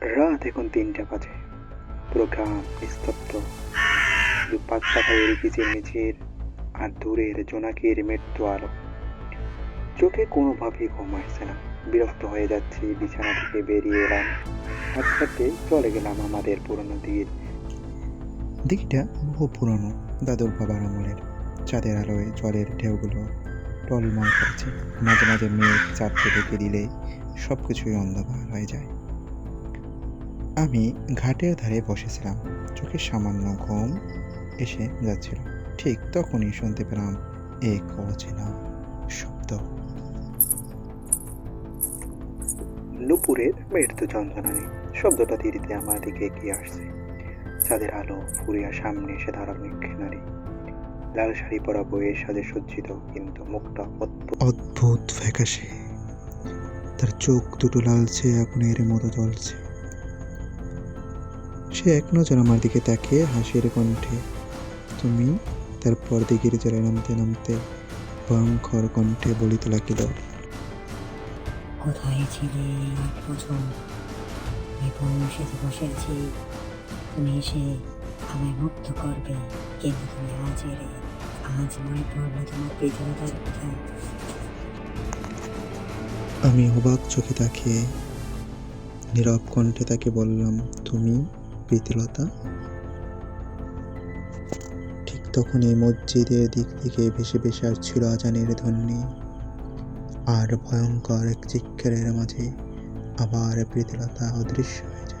রাত এখন তিনটা বাজে। পুরো গ্রাম নিস্তব্ধ শুধু মিচির আর দূরের জোনাকির মৃত্যু আলো। চোখে কোনোভাবেই ঘুম আসছে না। বিরক্ত হয়ে যাচ্ছি, বিছানা থেকে বেরিয়ে এলাম। হাঁটতে চলে গেলাম আমাদের পুরনো দিঘির। দিঘিটা বহু পুরনো, দাদুর বাবার আমলের। চাঁদের আলোয় জলের ঢেউগুলো টলমল করছে। মাঝে মাঝে মেঘ চাঁদকে ঢেকে দিলে সব কিছুই অন্ধকার হয়ে যায়। আমি ঘাটের ধারে বসেছিলাম। চোখের সামান্য ঘুম এসে যাচ্ছিল। ঠিক তখনই শুনতে পেলাম এক অচেনা শব্দ। নুপুরের মৃত্যু যন্ত্রণায় শব্দটা ধীরে ধীরে আমার দিকে এগিয়ে আসছে। চাঁদের আলো ফুরিয়া সামনে এসে দাঁড়ানো নারী লাল শাড়ি পরা বইয়ের সাজে সজ্জিত কিন্তু মুখটা অদ্ভুত। অদ্ভুত ফ্যাকাশে। তার চোখ দুটো লালচে আগুনের মতো জ্বলছে। সে এক নজর আমার দিকে তাকিয়ে হাসির কণ্ঠে তুমি তারপর দিকের জলে নামতে নামতে ভয়ঙ্কর কণ্ঠে বলিতে লাগিল কোথায় ছিলে এই আট বছর আমি বংশীতে বসে তুমি এসে আমায় মুক্ত করবে। কিন্তু তুমি আজ এলে আজ মনে পড়ল তোমার পৃথিবীটার কথা। আমি অবাক চোখে তাকিয়ে নীরব কণ্ঠে তাকে বললাম তুমি প্রীতিলতা। ঠিক তখন এই মসজিদের দিক থেকে ভেসে ভেসে আসছিল আজানের ধ্বনি। আর ভয়ঙ্কর এক চিৎকারের মাঝে আবার প্রীতিলতা অদৃশ্য হয়ে